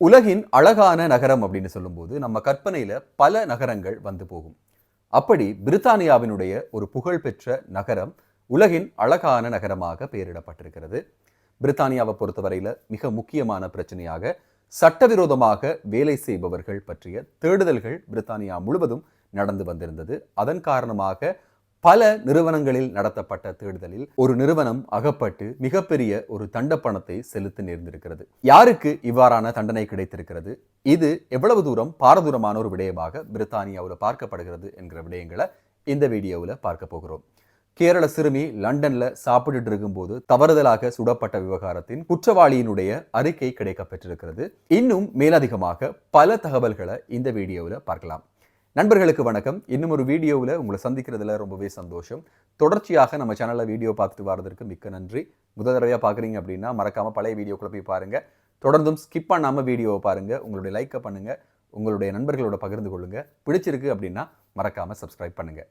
உலகின் அழகான நகரம் அப்படின்னு சொல்லும்போது நம்ம கற்பனையில பல நகரங்கள் வந்து போகும். அப்படி பிரித்தானியாவினுடைய ஒரு புகழ்பெற்ற நகரம் உலகின் அழகான நகரமாக பெயரிடப்பட்டிருக்கிறது. பிரித்தானியாவை பொறுத்தவரையில் மிக முக்கியமான பிரச்சனையாக சட்டவிரோதமாக வேலை செய்பவர்கள் பற்றிய தேடுதல்கள் பிரித்தானியா முழுவதும் நடந்து வந்திருந்தது. அதன் காரணமாக பல நிறுவனங்களில் நடத்தப்பட்ட தேடுதலில் ஒரு நிறுவனம் அகப்பட்டு மிகப்பெரிய ஒரு தண்ட பணத்தை செலுத்த நேர்ந்திருக்கிறது. யாருக்கு இவ்வாறான தண்டனை கிடைத்திருக்கிறது? இது எவ்வளவு தூரம் பாரதூரமான ஒரு விடயமாக பிரித்தானியாவில் பார்க்கப்படுகிறது என்கிற விடயங்களை இந்த வீடியோவில் பார்க்க போகிறோம். கேரள சிறுமி லண்டன்ல சாப்பிட்டுட்டு இருக்கும்போது தவறுதலாக சுடப்பட்ட விவகாரத்தின் குற்றவாளியினுடைய அறிக்கை கிடைக்கப்பெற்றிருக்கிறது. இன்னும் மேலதிகமாக பல தகவல்களை இந்த வீடியோவில் பார்க்கலாம். நண்பர்களுக்கு வணக்கம். இன்னும் ஒரு வீடியோவில் உங்களை சந்திக்கிறதுல ரொம்பவே சந்தோஷம். தொடர்ச்சியாக நம்ம சேனலில் வீடியோ பார்த்துட்டு வரதற்கு மிக்க நன்றி. முதல் தடவையாக பார்க்குறீங்க அப்படின்னா மறக்காமல் பழைய வீடியோக்குள்ள போய் பாருங்கள் தொடர்ந்தும் ஸ்கிப் பண்ணாமல் வீடியோவை பாருங்கள் உங்களுடைய லைக்கை பண்ணுங்கள் உங்களுடைய நண்பர்களோட பகிர்ந்து கொள்ளுங்கள் பிடிச்சிருக்கு அப்படின்னா மறக்காமல் சப்ஸ்கிரைப் பண்ணுங்கள்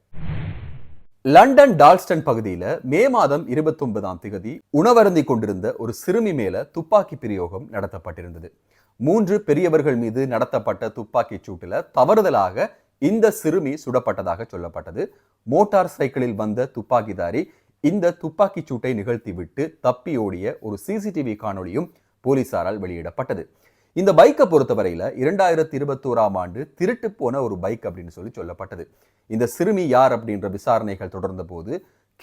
லண்டன் டால்ஸ்டன் பகுதியில் மே மாதம் இருபத்தொன்பதாம் திகதி உணவருந்தி கொண்டிருந்த ஒரு சிறுமி மேல துப்பாக்கி பிரயோகம் நடத்தப்பட்டிருந்தது. மூன்று பெரியவர்கள் மீது நடத்தப்பட்ட துப்பாக்கி சூட்டில் தவறுதலாக இந்த சிறுமி சுடப்பட்டதாக சொல்லப்பட்டது. மோட்டார் சைக்கிளில் வந்த துப்பாக்கிதாரி இந்த துப்பாக்கிச் சூட்டை நிகழ்த்திவிட்டு தப்பி ஓடிய ஒரு சிசிடிவி காணொளியும் போலீசாரால் வெளியிடப்பட்டது. இந்த பைக்கை பொறுத்தவரையில் இரண்டாயிரத்தி இருபத்தோராம் ஆண்டு திருட்டு போன ஒரு பைக் அப்படின்னு சொல்லி சொல்லப்பட்டது. இந்த சிறுமி யார் அப்படின்ற விசாரணைகள் தொடர்ந்த போது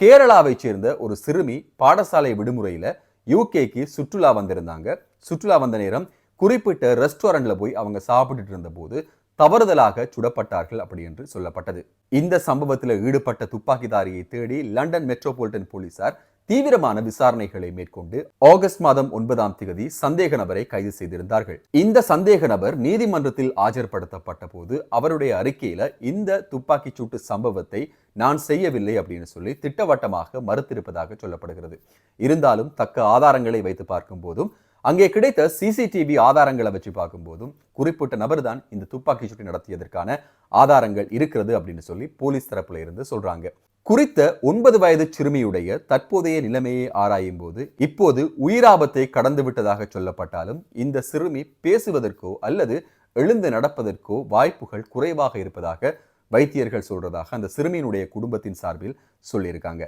கேரளாவை சேர்ந்த ஒரு சிறுமி பாடசாலை விடுமுறையில் யூகேக்கு சுற்றுலா வந்திருந்தாங்க. சுற்றுலா வந்த நேரம் குறிப்பிட்ட ரெஸ்டாரண்ட்ல போய் அவங்க சாப்பிட்டுட்டு இருந்த போது தவறுதலாக சுடப்பட்டார்கள் அப்படி என்று சொல்லப்பட்டது. இந்த சம்பவத்தில் ஈடுபட்ட துப்பாக்கிதாரியை தேடி லண்டன் மெட்ரோபாலிட்டன் போலீசார் தீவிரமான விசாரணைகளை மேற்கொண்டு ஆகஸ்ட் மாதம் ஒன்பதாம் தேதி சந்தேக நபரை கைது செய்திருந்தார்கள். இந்த சந்தேக நபர் நீதிமன்றத்தில் ஆஜர்படுத்தப்பட்ட போது அவருடைய அறிக்கையில இந்த துப்பாக்கி சூட்டு சம்பவத்தை நான் செய்யவில்லை அப்படின்னு சொல்லி திட்டவட்டமாக மறுத்திருப்பதாக சொல்லப்படுகிறது. இருந்தாலும் தக்க ஆதாரங்களை வைத்து பார்க்கும் போதும் அங்கே கிடைத்த சிசிடிவி ஆதாரங்களை வச்சு பார்க்கும்போதும் குறிப்பிட்ட நபர் தான் இந்த துப்பாக்கி சூட்டை நடத்தியதற்கான ஆதாரங்கள் இருக்கிறது அப்படின்னு சொல்லி போலீஸ் தரப்புல இருந்து சொல்றாங்க. குறித்த ஒன்பது வயது சிறுமியுடைய தற்போதைய நிலைமையை ஆராயும் போது இப்போது உயிராபத்தை கடந்து விட்டதாக சொல்லப்பட்டாலும் இந்த சிறுமி பேசுவதற்கோ அல்லது எழுந்து நடப்பதற்கோ வாய்ப்புகள் குறைவாக இருப்பதாக வைத்தியர்கள் சொல்றதாக அந்த சிறுமியினுடைய குடும்பத்தின் சார்பில் சொல்லியிருக்காங்க.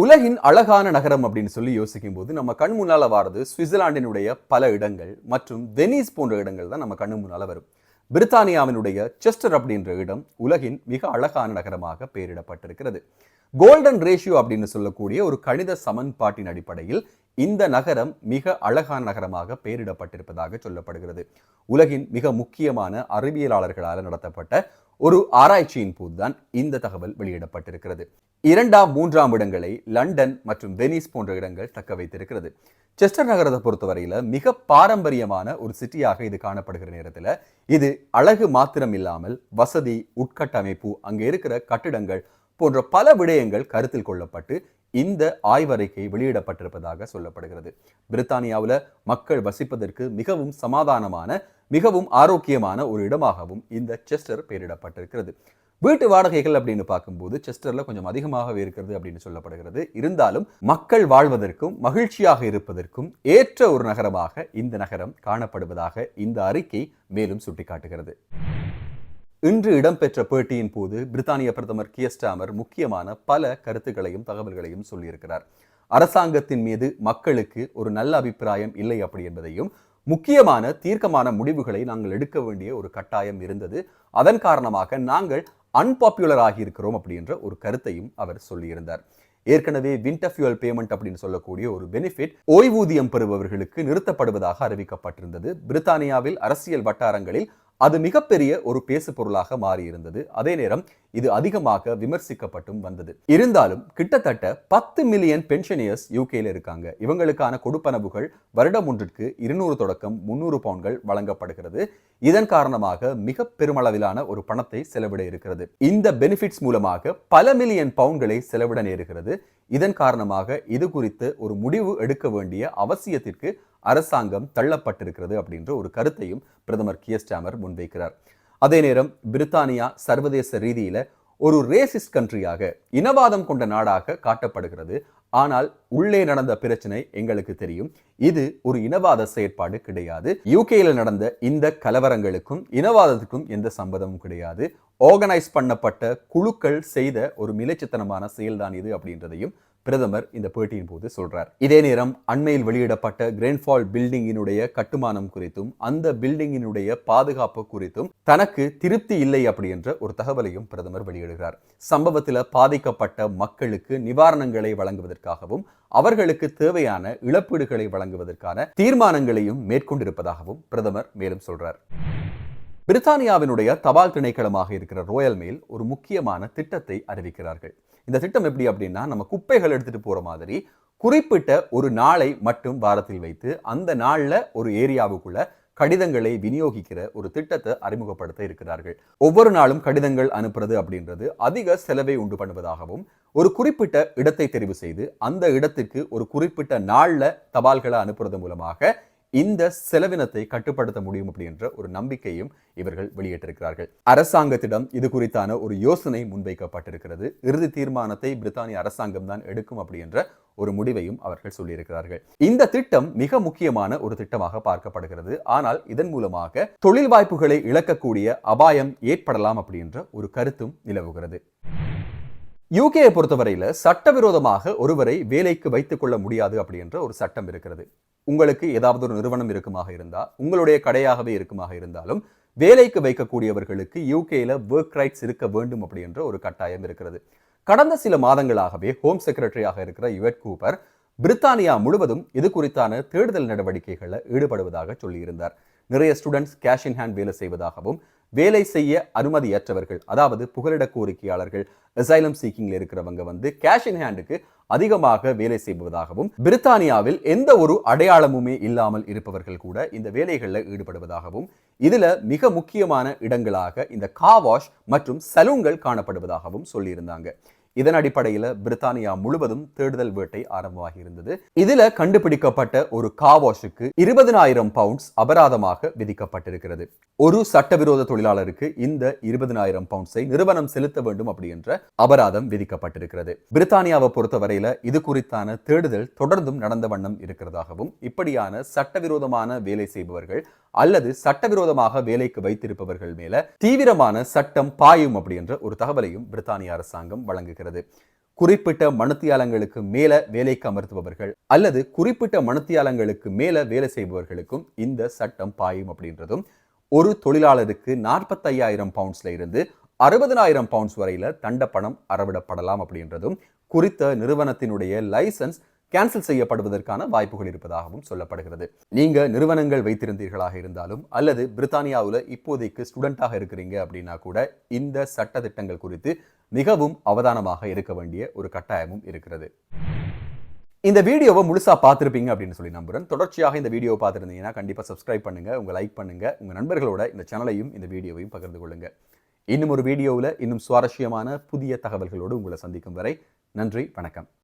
உலகின் அழகான நகரம் அப்படின்னு சொல்லி யோசிக்கும் போது நம்ம கண் முன்னால் வாரது சுவிட்சர்லாண்டினுடைய பல இடங்கள் மற்றும் வெனிஸ் போன்ற இடங்கள் தான் நம்ம கண்ணு முன்னால வரும். பிரித்தானியாவினுடைய செஸ்டர் அப்படின்ற இடம் உலகின் மிக அழகான நகரமாக பெயரிடப்பட்டிருக்கிறது. கோல்டன் ரேஷியோ அப்படின்னு சொல்லக்கூடிய ஒரு கணித சமன்பாட்டின் அடிப்படையில் இந்த நகரம் மிக அழகான நகரமாக பெயரிடப்பட்டிருப்பதாக சொல்லப்படுகிறது. உலகின் மிக முக்கியமான அறிவியலாளர்களால் நடத்தப்பட்ட ஒரு ஆராய்ச்சியின் போதுதான் இந்த தகவல் வெளியிடப்பட்டிருக்கிறது. இரண்டாம் மூன்றாம் இடங்களை லண்டன் மற்றும் வெனிஸ் போன்ற இடங்கள் தக்க வைத்திருக்கிறது. செஸ்டர் நகரத்தை பொறுத்தவரையில் மிக பாரம்பரியமான ஒரு சிட்டியாக இது காணப்படுகிற நேரத்தில் இது அழகு மாத்திரம் இல்லாமல் வசதி உட்கட்டமைப்பு அங்கே இருக்கிற கட்டிடங்கள் போன்ற பல விடயங்கள் கருத்தில் கொள்ளப்பட்டு இந்த ஆய்வறிக்கை வெளியிடப்பட்டிருப்பதாக சொல்லப்படுகிறது. பிரித்தானியாவில் மக்கள் வசிப்பதற்கு மிகவும் சமாதானமான மிகவும் ஆரோக்கியமான ஒரு இடமாகவும் இந்த செஸ்டர் பெயரிடப்பட்டிருக்கிறது. வீட்டு வாடகைகள் அப்படின்னு பார்க்கும்போது செஸ்டரில் கொஞ்சம் அதிகமாகவே இருக்கிறது அப்படின்னு சொல்லப்படுகிறது. இருந்தாலும் மக்கள் வாழ்வதற்கும் மகிழ்ச்சியாக இருப்பதற்கும் ஏற்ற ஒரு நகரமாக இந்த நகரம் காணப்படுவதாக இந்த அறிக்கை மேலும் சுட்டிக்காட்டுகிறது. இன்று இடம்பெற்ற பேட்டியின் போது பிரித்தானிய பிரதமர் கியஸ்டாமர் முக்கியமான பல கருத்துக்களையும் தகவல்களையும் சொல்லியிருக்கிறார். அரசாங்கத்தின் மீது மக்களுக்கு ஒரு நல்ல அபிப்பிராயம் இல்லை அப்படி என்பதையும் முக்கியமான தீர்க்கமான முடிவுகளை நாங்கள் எடுக்க வேண்டிய ஒரு கட்டாயம் இருந்தது. அதன் காரணமாக நாங்கள் அன்பாப்புலர் ஆகியிருக்கிறோம் அப்படின்ற ஒரு கருத்தையும் அவர் சொல்லியிருந்தார். ஏற்கனவே விண்டர் ஃபியூல் பேமெண்ட் அப்படின்னு சொல்லக்கூடிய ஒரு பெனிஃபிட் ஓய்வூதியம் பெறுபவர்களுக்கு நிறுத்தப்படுவதாக அறிவிக்கப்பட்டிருந்தது. பிரித்தானியாவில் அரசியல் வட்டாரங்களில் அது மிகப்பெரிய ஒரு பேசு பொருளாக மாறியிருந்தது. அதே நேரம் இது அதிகமாக விமர்சிக்கப்பட்டும் வந்தது. இருந்தாலும் கிட்டத்தட்ட பத்து மில்லியன் பென்ஷனியர்ஸ் யூகேல இருக்காங்க. இவங்களுக்கான கொடுப்பனவுகள் வருடம் ஒன்றிற்கு இருநூறு தொடக்கம் முன்னூறு பவுன்கள் வழங்கப்படுகிறது. இதன் காரணமாக மிக பெருமளவிலான ஒரு பணத்தை செலவிட இருக்கிறது. இந்த பெனிஃபிட்ஸ் மூலமாக பல மில்லியன் பவுன்களை செலவிட நேருகிறது. இதன் காரணமாக இது குறித்து ஒரு முடிவு எடுக்க வேண்டிய அவசியத்திற்கு அரசாங்கம் தள்ளப்பட்டிருக்கிறது அப்படின்ற ஒரு கருத்தையும் பிரதமர் கியஸ்டாமர் முன்வைக்கிறார். அதே நேரம் பிரித்தானியா சர்வதேச ரீதியில ஒரு ரேசிஸ்ட் கண்ட்ரியாக இனவாதம் கொண்ட நாடாக காட்டப்படுகிறது. ஆனால் உள்ளே நடந்த பிரச்சனை எங்களுக்கு தெரியும். இது ஒரு இனவாத செயற்பாடு கிடையாது. யூகேல நடந்த இந்த கலவரங்களுக்கும் இனவாதத்துக்கும் எந்த சம்பந்தமும் கிடையாது. ஆர்கனைஸ் பண்ணப்பட்ட குழுக்கள் செய்த ஒரு மிலச்சித்தனமான செயல்தான் இது அப்படின்றதையும் பிரதமர் இந்த பேட்டியின் போது சொல்றார். இதே நேரம் அண்மையில் வெளியிடப்பட்ட கிரேன்ஃபால் பில்டிங்கினுடைய கட்டுமானம் குறித்தும் அந்த பில்டிங்கினுடைய பாதுகாப்பு குறித்தும் தனக்கு திருப்தி இல்லை அப்படி என்ற ஒரு தகவலையும் பிரதமர் வெளியிடுகிறார். சம்பவத்தில் பாதிக்கப்பட்ட மக்களுக்கு நிவாரணங்களை வழங்குவதற்காகவும் அவர்களுக்கு தேவையான இழப்பீடுகளை வழங்குவதற்கான தீர்மானங்களையும் மேற்கொண்டிருப்பதாகவும் பிரதமர் மேலும் சொல்றார். பிரித்தானியாவினுடைய தபால் திணைக்களமாக இருக்கிற ரோயல் மெயில் ஒரு முக்கியமான திட்டத்தை அறிவிக்கிறார்கள். இந்த திட்டம் எப்படி அப்படின்னா நம்ம குப்பைகள் எடுத்துட்டு போற மாதிரி குறிப்பிட்ட ஒரு நாளை மட்டும் வாரத்தில் வைத்து அந்த நாளில் ஒரு ஏரியாவுக்குள்ள கடிதங்களை விநியோகிக்கிற ஒரு திட்டத்தை அறிமுகப்படுத்த இருக்கிறார்கள். ஒவ்வொரு நாளும் கடிதங்கள் அனுப்புறது அப்படின்றது அதிக செலவை உண்டு பண்ணுவதாகவும் ஒரு குறிப்பிட்ட இடத்தை தெரிவு செய்து அந்த இடத்துக்கு ஒரு குறிப்பிட்ட நாளில் தபால்களை அனுப்புறது மூலமாக இந்த செலவினத்தை கட்டுப்படுத்த முடியும் அப்படின்ற ஒரு நம்பிக்கையும் இவர்கள் வெளியிட்டிருக்கிறார்கள். அரசாங்கத்திடம் இது குறித்தான ஒரு யோசனை முன்வைக்கப்பட்டிருக்கிறது. இறுதி தீர்மானத்தை பிரித்தானிய அரசாங்கம் தான் எடுக்கும் அப்படின்ற ஒரு முடிவையும் அவர்கள் சொல்லியிருக்கிறார்கள். இந்த திட்டம் மிக முக்கியமான ஒரு திட்டமாக பார்க்கப்படுகிறது. ஆனால் இதன் மூலமாக தொழில் வாய்ப்புகளை இழக்கக்கூடிய அபாயம் ஏற்படலாம் அப்படின்ற ஒரு கருத்தும் நிலவுகிறது. யூகேயை பொறுத்தவரையில் சட்டவிரோதமாக ஒருவரை வேலைக்கு வைத்துக் கொள்ள முடியாது அப்படின்ற ஒரு சட்டம் இருக்கிறது. உங்களுக்கு ஏதாவது ஒரு நிறுவனம் இருக்குமாக இருந்தால் உங்களுடைய கடையாகவே இருக்குமாக இருந்தாலும் வேலைக்கு வைக்கக்கூடியவர்களுக்கு யூகேயில் ஒர்க் ரைட்ஸ் இருக்க வேண்டும் அப்படின்ற ஒரு கட்டாயம் இருக்கிறது. கடந்த சில மாதங்களாகவே ஹோம் செக்ரட்டரியாக இருக்கிற யுவெட் கூப்பர் பிரித்தானியா முழுவதும் இது குறித்தான தேடுதல் நடவடிக்கைகளில் ஈடுபடுவதாக சொல்லியிருந்தார். நிறைய ஸ்டூடெண்ட்ஸ் கேஷ் இன் ஹேண்ட் வேலை செய்வதாகவும் வேலை செய்ய அனுமதியற்றவர்கள் அதாவது புகலிட கோரிக்கையாளர்கள் அசைலம் சீக்கிங்ல இருக்கிறவங்க வந்து கேஷ் இன் ஹேண்டுக்கு அதிகமாக வேலை செய்வதாகவும் பிரித்தானியாவில் எந்த ஒரு அடையாளமுமே இல்லாமல் இருப்பவர்கள் கூட இந்த வேலைகளில் ஈடுபடுவதாகவும் இதுல மிக முக்கியமான இடங்களாக இந்த காவாஷ் மற்றும் சலூன்கள் காணப்படுவதாகவும் சொல்லியிருந்தாங்க. இதன் அடிப்படையில் பிரித்தானியா முழுவதும் தேடுதல் வேட்டை ஆரம்பமாகி இருந்தது. இதுல கண்டுபிடிக்கப்பட்ட ஒரு காவாஷுக்கு இருபதனாயிரம் பவுண்ட்ஸ் அபராதமாக விதிக்கப்பட்டிருக்கிறது. ஒரு சட்டவிரோத தொழிலாளருக்கு இந்த இருபதனாயிரம் பவுண்ட்ஸை நிறுவனம் செலுத்த வேண்டும் அப்படி என்ற அபராதம் விதிக்கப்பட்டிருக்கிறது. பிரித்தானியாவை பொறுத்தவரையில இது குறித்தான தேடுதல் தொடர்ந்தும் நடந்த வண்ணம் இருக்கிறதாகவும் இப்படியான சட்டவிரோதமான வேலை செய்பவர்கள் அல்லது சட்டவிரோதமாக வேலைக்கு வைத்திருப்பவர்கள் மேல தீவிரமான சட்டம் பாயும் அப்படி என்ற ஒரு தகவலையும் பிரித்தானிய அரசாங்கம் வழங்குகிறது. குறிப்பிட்ட மனுத்தியாலங்களுக்கு மேல வேலைக்கு அமர்த்துபவர்கள் அல்லது குறிப்பிட்ட மனுத்தியாலங்களுக்கு மேல வேலை செய்பவர்களுக்கும் இந்த சட்டம் பாயும் அப்படின்றதும் ஒரு தொழிலாளருக்கு நாற்பத்தையாயிரம் பவுண்ட்ஸ்ல இருந்து அறுபதனாயிரம் பவுண்ட்ஸ் வரையில தண்ட பணம் அறவிடப்படலாம் அப்படின்றதும் குறித்த நிறுவனத்தினுடைய லைசன்ஸ் கேன்சல் செய்யப்படுவதற்கான வாய்ப்புகள் இருப்பதாகவும் சொல்லப்படுகிறது. நீங்கள் நிறுவனங்கள் வைத்திருந்தீர்களாக இருந்தாலும் அல்லது பிரித்தானியாவில் இப்போதைக்கு ஸ்டூடெண்ட்டாக இருக்கிறீங்க அப்படின்னா கூட இந்த சட்ட திட்டங்கள் குறித்து மிகவும் அவதானமாக இருக்க வேண்டிய ஒரு கட்டாயமும் இருக்கிறது. இந்த வீடியோவை முழுசா பார்த்துருப்பீங்க அப்படின்னு சொல்லி நம்புகிறேன் தொடர்ச்சியாக இந்த வீடியோவை பார்த்துருந்தீங்கன்னா கண்டிப்பாக சப்ஸ்கிரைப் பண்ணுங்க உங்கள் லைக் பண்ணுங்க உங்கள் நண்பர்களோட இந்த சேனலையும் இந்த வீடியோவையும் பகிர்ந்து கொள்ளுங்க. இன்னும் ஒரு வீடியோவில் இன்னும் சுவாரஸ்யமான புதிய தகவல்களோடு உங்களை சந்திக்கும் வரை நன்றி வணக்கம்.